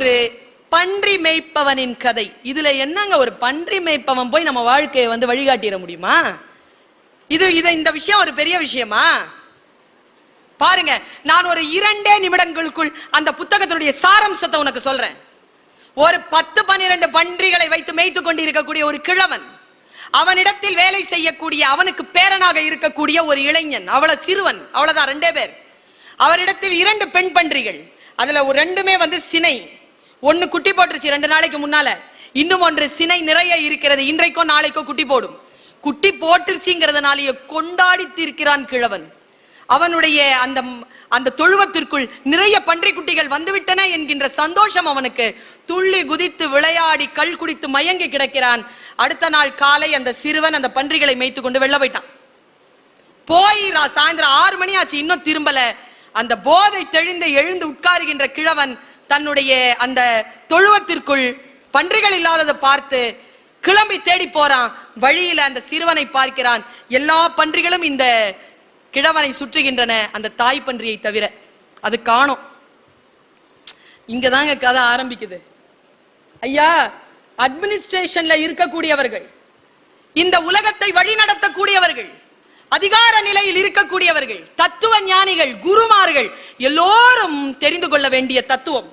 ஒரு பன்றி மேய்ப்பவனின் கதை. இதுல என்னங்க ஒரு பன்றி மேய்ப்பவன் போய் நம்ம வாழ்க்கையை வந்து வழிகாட்டிட முடியுமா? இது இது இந்த விஷயம் ஒரு பெரிய விஷயமா? பாருங்க நான் ஒரு இரண்டே நிமிடங்களுக்குள் அந்த புத்தகத்தினுடைய சாரம்சத்தை உனக்கு சொல்றேன். ஒரு பத்து பன்னிரண்டு பன்றிகளை வைத்து மேய்த்து கொண்டிருக்கக்கூடிய ஒரு கிழவன் அவனிடத்தில் வேலை செய்யக்கூடிய அவனுக்கு பேரனாக இருக்கக்கூடிய ஒரு இளைஞன் அவள சிறுவன் அவ்வளவுதான் ரெண்டே பேர். அவரிடத்தில் இரண்டு பெண் பன்றிகள் அதுல ஒரு ரெண்டுமே வந்து சினை. ஒண்ணு குட்டி போட்டுருச்சு ரெண்டு நாளைக்கு முன்னால. இன்னும் ஒன்று சினை நிறைய இருக்கிறது. இன்றைக்கோ நாளைக்கோ குட்டி போடும். குட்டி போட்டுருச்சுங்கிறதுனாலேயே கொண்டாடி தீர்க்கிறான் கிழவன். அவனுடைய அந்த அந்த தொழுவத்திற்குள் நிறைய பன்றி குட்டிகள் வந்துவிட்டன என்கின்ற சந்தோஷம் அவனுக்கு. துள்ளி குதித்து விளையாடி கள் குடித்து மயங்கி கிடக்கிறான். அடுத்த நாள் காலை அந்த சிறுவன் அந்த பன்றிகளை மேய்த்து கொண்டு வெளில போயிட்டான். போய் சாயந்தரம் ஆறு மணி ஆச்சு இன்னும் திரும்பல. அந்த போதை தெளிந்து எழுந்து உட்காருகின்ற கிழவன் தன்னுடைய அந்த தொழுவத்திற்குள் பன்றிகள் இல்லாததை பார்த்து கிளம்பி தேடி போறான். வழியில அந்த சிறுவனை பார்க்கிறான். எல்லா பன்றிகளும் இந்த கிழவனை சுற்றுகின்றன. அந்த தாய் பன்றியை தவிர. அது காணோம். இங்கதாங்க கதை ஆரம்பிக்குது. ஐயா அட்மினிஸ்ட்ரேஷன்ல இருக்கக்கூடியவர்கள் இந்த உலகத்தை வழி நடத்தக்கூடியவர்கள் அதிகார நிலையில் இருக்கக்கூடியவர்கள் தத்துவ ஞானிகள் குருமார்கள் எல்லோரும் தெரிந்து கொள்ள வேண்டிய தத்துவம்.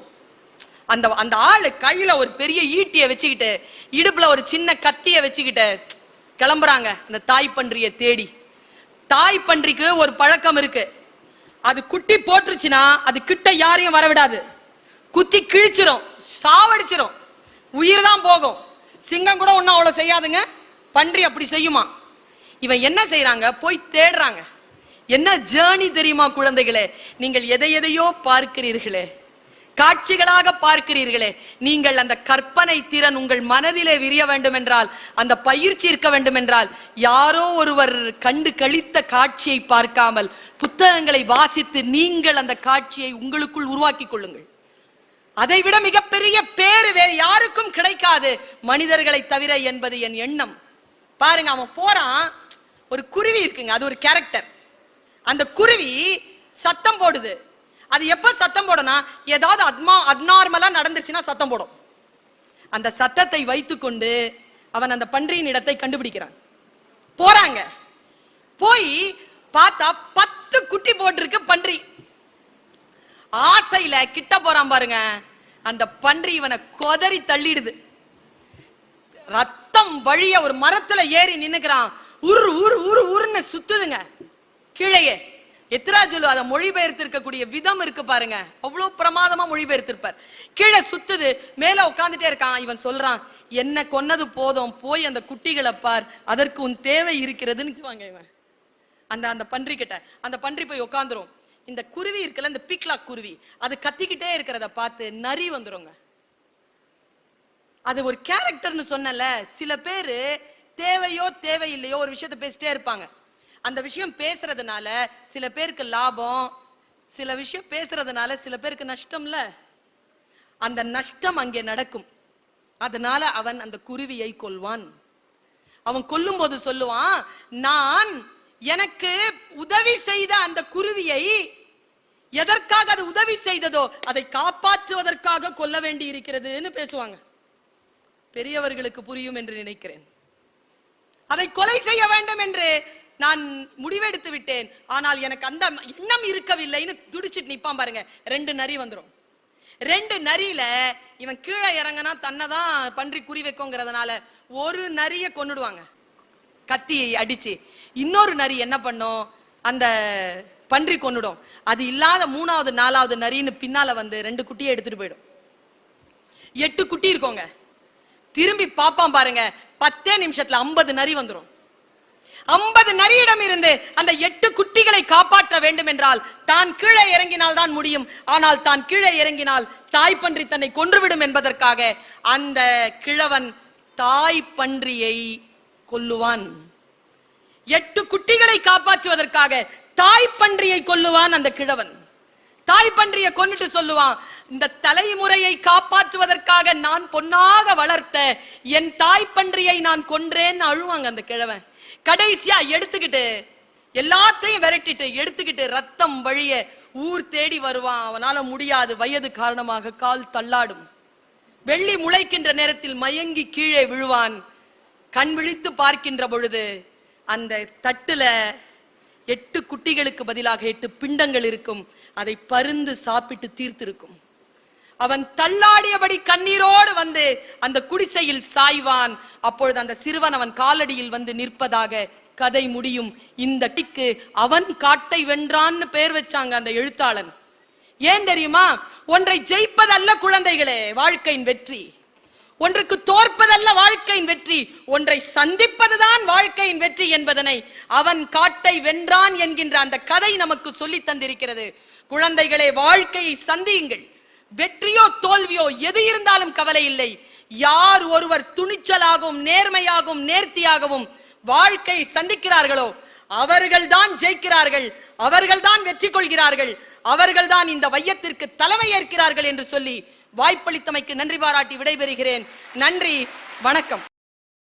அந்த அந்த ஆளு கையில ஒரு பெரிய ஈட்டிய வச்சுக்கிட்டு இடுப்புல ஒரு சின்ன கத்திய வச்சுக்கிட்டு கிளம்புறாங்க. அந்த தாய் பன்றியை தேடி. தாய் பன்றிக்கு ஒரு பழக்கம் இருக்கு. அது குட்டி போட்டுருச்சுன்னா அது கிட்ட யாரையும் வரவிடாது. குத்தி கிழிச்சிரும் சாவடிச்சிரும். உயிர் தான் போகும். சிங்கம் கூட ஒன்றும் அவ்வளோ செய்யாதுங்க. பன்றி அப்படி செய்யுமா? இவன் என்ன செய்யறாங்க போய் தேடுறாங்க. என்ன ஜேர்னி தெரியுமா குழந்தைகளே? நீங்கள் எதை எதையோ பார்க்கிறீர்களே. காட்சிகளாக பார்க்கிறீர்களே நீங்கள் அந்த கற்பனை திறன் உங்கள் மனதிலே விரிய வேண்டும் என்றால் அந்த பயிற்சி இருக்க வேண்டும் என்றால் யாரோ ஒருவர் கண்டு கழித்த காட்சியை பார்க்காமல் புத்தகங்களை வாசித்து நீங்கள் அந்த காட்சியை உங்களுக்குள் உருவாக்கிக் கொள்ளுங்கள். அதை விட மிகப்பெரிய பேரு வேறு யாருக்கும் கிடைக்காது. மனிதர்களை தவிர என்பது என் எண்ணம். பாருங்க அவன் போறான். ஒரு குருவி இருக்குங்க அது ஒரு கேரக்டர் அந்த குருவி சத்தம் போடுது. அது எப்ப சத்தம் போடனா ஏதாவது அத்மா அப்நார்மலா நடந்துருச்சுன்னா சத்தம் போடும். அந்த சத்தத்தை வைத்துக்கொண்டு அவன் அந்த பன்றியின் இடத்தை கண்டுபிடிக்கிறான். போறாங்க. போய் பார்த்தா பத்து குட்டி போட்டிருக்கு பன்றி. ஆசையில கிட்ட போறான் பாருங்க. அந்த பன்றி இவனை கொதறி தள்ளிடுது. ரத்தம் வழிய ஒரு மரத்துல ஏறி நின்னுக்கிறான். உரு உரு உரு உருன்னு சுத்துதுங்க. கீழே எத்திராஜுலு அதை மொழிபெயர்த்திருக்கக்கூடிய விதம் இருக்கு பாருங்க. அவ்வளவு பிரமாதமா மொழிபெயர்த்திருப்பார். கீழே சுத்துது மேல உட்காந்துட்டே இருக்கான் இவன் சொல்றான் என்ன கொன்னது போதும் போய் அந்த குட்டிகளை பார் அதற்கு உன் தேவை இருக்கிறதுன்னு வாங்க இவன். அந்த அந்த பன்றி கிட்ட அந்த பன்றி போய் உட்காந்துரும் இந்த குருவி இருக்குல்ல இந்த பீக்லாக் குருவி அது கத்திக்கிட்டே இருக்கிறத பார்த்து நரி வந்துருங்க. அது ஒரு கேரக்டர்னு சொன்னல சில பேரு தேவையோ தேவையில்லையோ ஒரு விஷயத்த பேசிட்டே இருப்பாங்க. அந்த விஷயம் பேசுறதுனால சில பேருக்கு லாபம் சில விஷயம் பேசுறதுனால சில பேருக்கு நஷ்டம்ல. அந்த நஷ்டம் அங்கே நடக்கும். அதனால அவன் அந்த குருவியை கொல்வான். அவன் கொல்லும் போது சொல்லுவான் நான் எனக்கு உதவி செய்த அந்த குருவியை எதற்காக அது உதவி செய்ததோ அதை காப்பாற்றுவதற்காக கொல்ல வேண்டி இருக்கிறதுன்னு பேசுவாங்க. பெரியவர்களுக்கு புரியும் என்று நினைக்கிறேன். அதை கொலை செய்ய வேண்டும் என்று நான் முடிவெடுத்து விட்டேன். ஆனால் எனக்கு அந்த எண்ணம் இருக்கவில்லைன்னு துடிச்சிட்டு நிப்பான் பாருங்க. ரெண்டு நரி வந்துடும் ரெண்டு நரியில இவன் கீழே இறங்கினா தன்னை தான் பன்றி குறி வைக்குங்கிறதுனால ஒரு நரிய கொன்னுடுவாங்க. கத்தியை அடிச்சு இன்னொரு நரி என்ன பண்ணும்? அந்த பன்றி கொன்னுடும். அது இல்லாத மூணாவது நாலாவது நரின்னு பின்னால வந்து ரெண்டு குட்டியை எடுத்துட்டு போயிடும். எட்டு குட்டி இருக்கோங்க. திரும்பி பாப்பான் பாருங்க. பத்தே நிமிஷத்துல ஐம்பது நரி வந்துடும் ஐம்பது நரியிடம் இருந்து அந்த எட்டு குட்டிகளை காப்பாற்ற வேண்டும் என்றால் தான் கீழே இறங்கினால் தான் முடியும். ஆனால் தான் கீழே இறங்கினால் தாய் பன்றி தன்னை கொன்றுவிடும் என்பதற்காக அந்த கிழவன் தாய் பன்றியை கொல்லுவான். எட்டு குட்டிகளை காப்பாற்றுவதற்காக தாய் பன்றியை கொல்லுவான் அந்த கிழவன். தாய் பன்றியை கொண்டுட்டு சொல்லுவான் இந்த தலைமுறையை காப்பாற்றுவதற்காக நான் பொன்னாக வளர்த்த என் தாய் பன்றியை நான் கொன்றேன்னு அழுவாங்க அந்த கிழவன். கடைசியா எடுத்துக்கிட்டு எல்லாத்தையும் விரட்டிட்டு எடுத்துக்கிட்டு ரத்தம் வழிய ஊர் தேடி வருவான். அவனால முடியாது வயது காரணமாக கால் தள்ளாடும். வெள்ளி முளைக்கின்ற நேரத்தில் மயங்கி கீழே விழுவான். கண் விழித்து பார்க்கின்ற பொழுது அந்த தட்டுல எட்டு குட்டிகளுக்கு பதிலாக எட்டு பிண்டங்கள் இருக்கும். அதை பருந்து சாப்பிட்டு தீர்த்திருக்கும். அவன் தள்ளாடியபடி கண்ணீரோடு வந்து அந்த குடிசையில் சாய்வான். அப்பொழுது அந்த சிறுவன் அவன் காலடியில் வந்து நிற்பதாக கதை முடியும். இந்த டிக்கு அவன் காட்டை வென்றான்னு பெயர் வச்சாங்க அந்த எழுத்தாளன். ஏன் தெரியுமா? ஒன்றை ஜெயிப்பதல்ல குழந்தைகளே வாழ்க்கையின் வெற்றி. ஒன்றுக்கு தோற்பதல்ல வாழ்க்கையின் வெற்றி. ஒன்றை சந்திப்பதுதான் வாழ்க்கையின் வெற்றி என்பதனை அவன் காட்டை வென்றான் என்கின்ற அந்த கதை நமக்கு சொல்லி தந்திருக்கிறது. குழந்தைகளே வாழ்க்கையை சந்தியுங்கள். வெற்றியோ தோல்வியோ எது இருந்தாலும் கவலை இல்லை. யார் ஒருவர் துணிச்சலாகவும் நேர்மையாகவும் நேர்த்தியாகவும் வாழ்க்கை சந்திக்கிறார்களோ அவர்கள்தான் ஜெயிக்கிறார்கள் அவர்கள்தான் வெற்றி கொள்கிறார்கள் அவர்கள்தான் இந்த வையத்திற்கு தலைமை ஏற்கிறார்கள் என்று சொல்லி வாய்ப்பளித்தமைக்கு நன்றி பாராட்டி விடைபெறுகிறேன். நன்றி வணக்கம்.